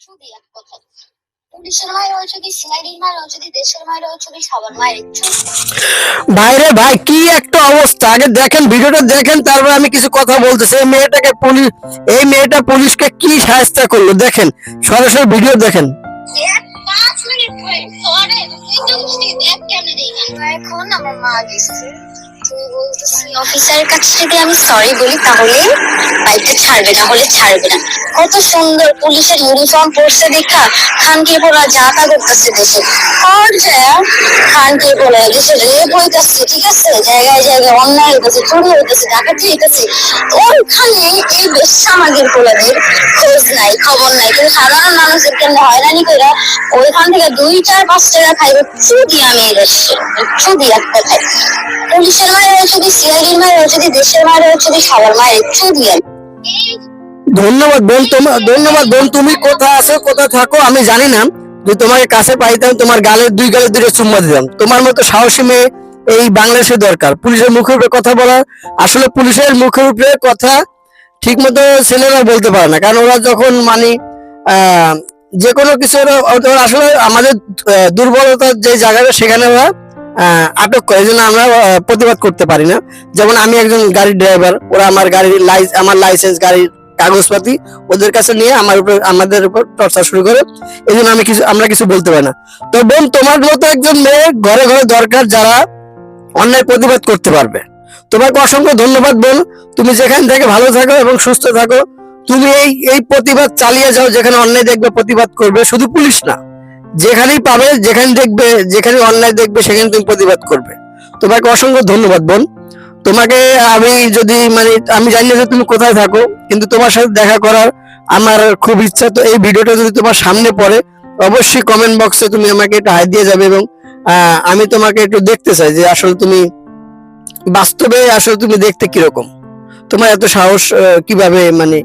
শুধু এক কথা পুলিশের মায়ের হচ্ছে কি সিআইডির মায়ের হচ্ছে কি দেশের মায়ের হচ্ছে কি সবার মায়ের ভাইরে ভাই কি একটা অবস্থা? আগে দেখেন ভিডিওটা দেখেন তারপর আমি কিছু কথা বলতেছি। এই মেয়েটাকে পুলিশ এই মেয়েটা পুলিশকে কি সাহায্য করল? দেখেন সরাসরি ভিডিও দেখেন। পাঁচ মিনিট পরে পরে দেখ কেমনে এখন আমার মা গেছে অফিসারের কাছে যদি আমি সরি বলি, তাহলে বাইকটা ছাড়বে না, হলে ছাড়বে না। কত সুন্দর পুলিশের ইউনিফর্ম পরছে দেখা খানকে পড়া যা তা করতেছে দেশে আর যা খানকে পড়া দেশে রেপ হইতেছে, ঠিক আছে? জায়গায় জায়গায় অন্যায় হইতেছে, চুরি হইতেছে, ডাকাতি হইতেছে। ওইখানে খোঁজ নাই, খবর নাই। কিন্তু সাধারণ মানুষের হয়রানি করে ওইখান থেকে দুই, চার, পাঁচ টাকা পুলিশের মায়ের সিআইডির মায়ের দেশের মায়ের সবার মায়ের ধন্যবাদ বোন তোমার ধন্যবাদ বোন, তুমি কোথায় আছো, কোথায় থাকো, আমি জানি না। যে তোমাকে কাছে পাইতাম তোমার গালের দুই গালের দুটো চুম্মা দিতাম তোমার মতো সাহসী মেয়ে এই বাংলাদেশে দরকার। পুলিশের মুখের উপরে কথা বলা, আসলে পুলিশের মুখের উপরে কথা ঠিক মতো ছেলেরা বলতে পারে না। কারণ ওরা যখন মানে যে কোনো কিছু আসলে আমাদের দুর্বলতার যে জায়গাটা, সেখানে ওরা আটক করে। জন্য আমরা প্রতিবাদ করতে পারি না। যেমন আমি একজন গাড়ির ড্রাইভার ওরা আমার গাড়ির লাইস আমার লাইসেন্স গাড়ির কাগজপাতি ওদের কাছে নিয়ে আমার উপর আমাদের উপর টর্চার শুরু করে। এই জন্য আমি কিছু আমরা কিছু বলতে পারি না। তো বোন, তোমার মতো একজন মেয়ে ঘরে ঘরে দরকার যারা অন্যায় প্রতিবাদ করতে পারবে। তোমাকে অসংখ্য ধন্যবাদ বোন। তুমি যেখান থেকে ভালো থাকো এবং সুস্থ থাকো, তুমি এই এই প্রতিবাদ চালিয়ে যাও যেখানে অন্যায় দেখবে, প্রতিবাদ করবে, শুধু পুলিশ না। যেখানেই পাবে, যেখানে দেখবে, যেখানে অন্যায় দেখবে, সেখানে তুমি প্রতিবাদ করবে। তোমাকে অসংখ্য ধন্যবাদ বোন। তোমাকে আমি যদি মানে আমি জানি না যে তুমি কোথায় থাকো, কিন্তু তোমার সাথে দেখা করার আমার খুব ইচ্ছা। তো এই ভিডিওটা যদি তোমার সামনে পড়ে, অবশ্যই কমেন্ট বক্সে তুমি আমাকে একটা হাই দিয়ে যাবে এবং আমি তোমাকে একটু দেখতে চাই যে আসলে তুমি বাস্তবে আসলে তুমি দেখতে কীরকম? তোমার এত সাহস কীভাবে মানে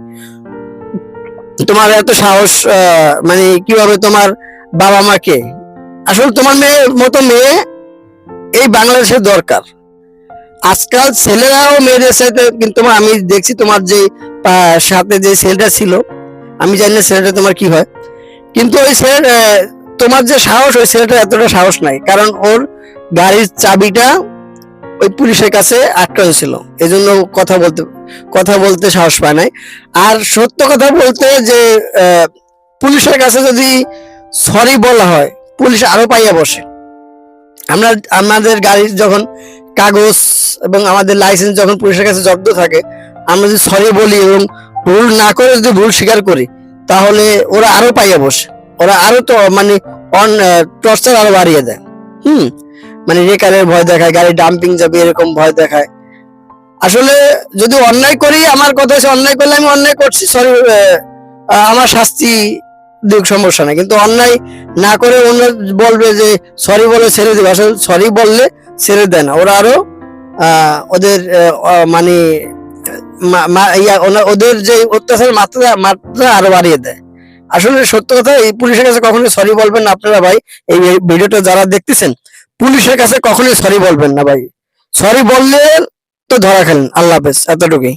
তোমার এত সাহস মানে কীভাবে তোমার বাবা মাকে? আসলে তোমার মেয়ের মতো মেয়ে এই বাংলাদেশের দরকার। আজকাল ছেলেরাও মেয়েদের সাথে, কিন্তু আমি দেখছি তোমার যে সাথে যে ছেলেটা ছিল, আমি জানি না ছেলেটা তোমার কি হয়। কিন্তু ওই ছেলে তোমার যে সাহস, ওই ছেলেটার এতটা সাহস নাই। কারণ ওর গাড়ির চাবিটা ওই পুলিশের কাছে আটকা হয়েছিল। এই জন্য কথা বলতে কথা বলতে সাহস পায় নাই। আর সত্য কথা বলতে যে পুলিশের কাছে যদি সরি বলা হয়, পুলিশ আরও পাইয়া বসে। আমরা, আমাদের গাড়ির যখন কাগজ এবং আমাদের লাইসেন্স যখন পুলিশের কাছে জব্দ থাকে, আমরা যদি সরি বলি এবং ভুল না করে যদি ভুল স্বীকার করি, তাহলে ওরা আরও পাইয়া বসে। ওরা আরও তো মানে অন টর্চার আরও বাড়িয়ে দেয়। হুম? মানে রেকারের ভয় দেখায়, গাড়ি ডাম্পিং যাবে, এরকম ভয় দেখায়। আসলে যদি অন্যায় করি, আমার কথা হচ্ছে অন্যায় করলে আমি অন্যায় করছি সরি আমার শাস্তি দিক সমস্যা নাই। কিন্তু অন্যায় না করে অন্য বলবে যে সরি বলে ছেড়ে দেবে। আসলে সরি বললে ছেড়ে দেয় না। ওরা আরও ওদের মানে ওদের যে অত্যাচার মাত্রা মাত্রা আরও বাড়িয়ে দেয়। আসলে সত্য কথা, এই পুলিশের কাছে কখনো সরি বলবেন না আপনারা ভাই। এই ভিডিওটা যারা দেখতেছেন পুলিশের কাছে কখনোই সরি বলবেন না ভাই। সরি বললে তো ধরা খেলেন। আল্লাহ হাফেজ। এতটুকুই।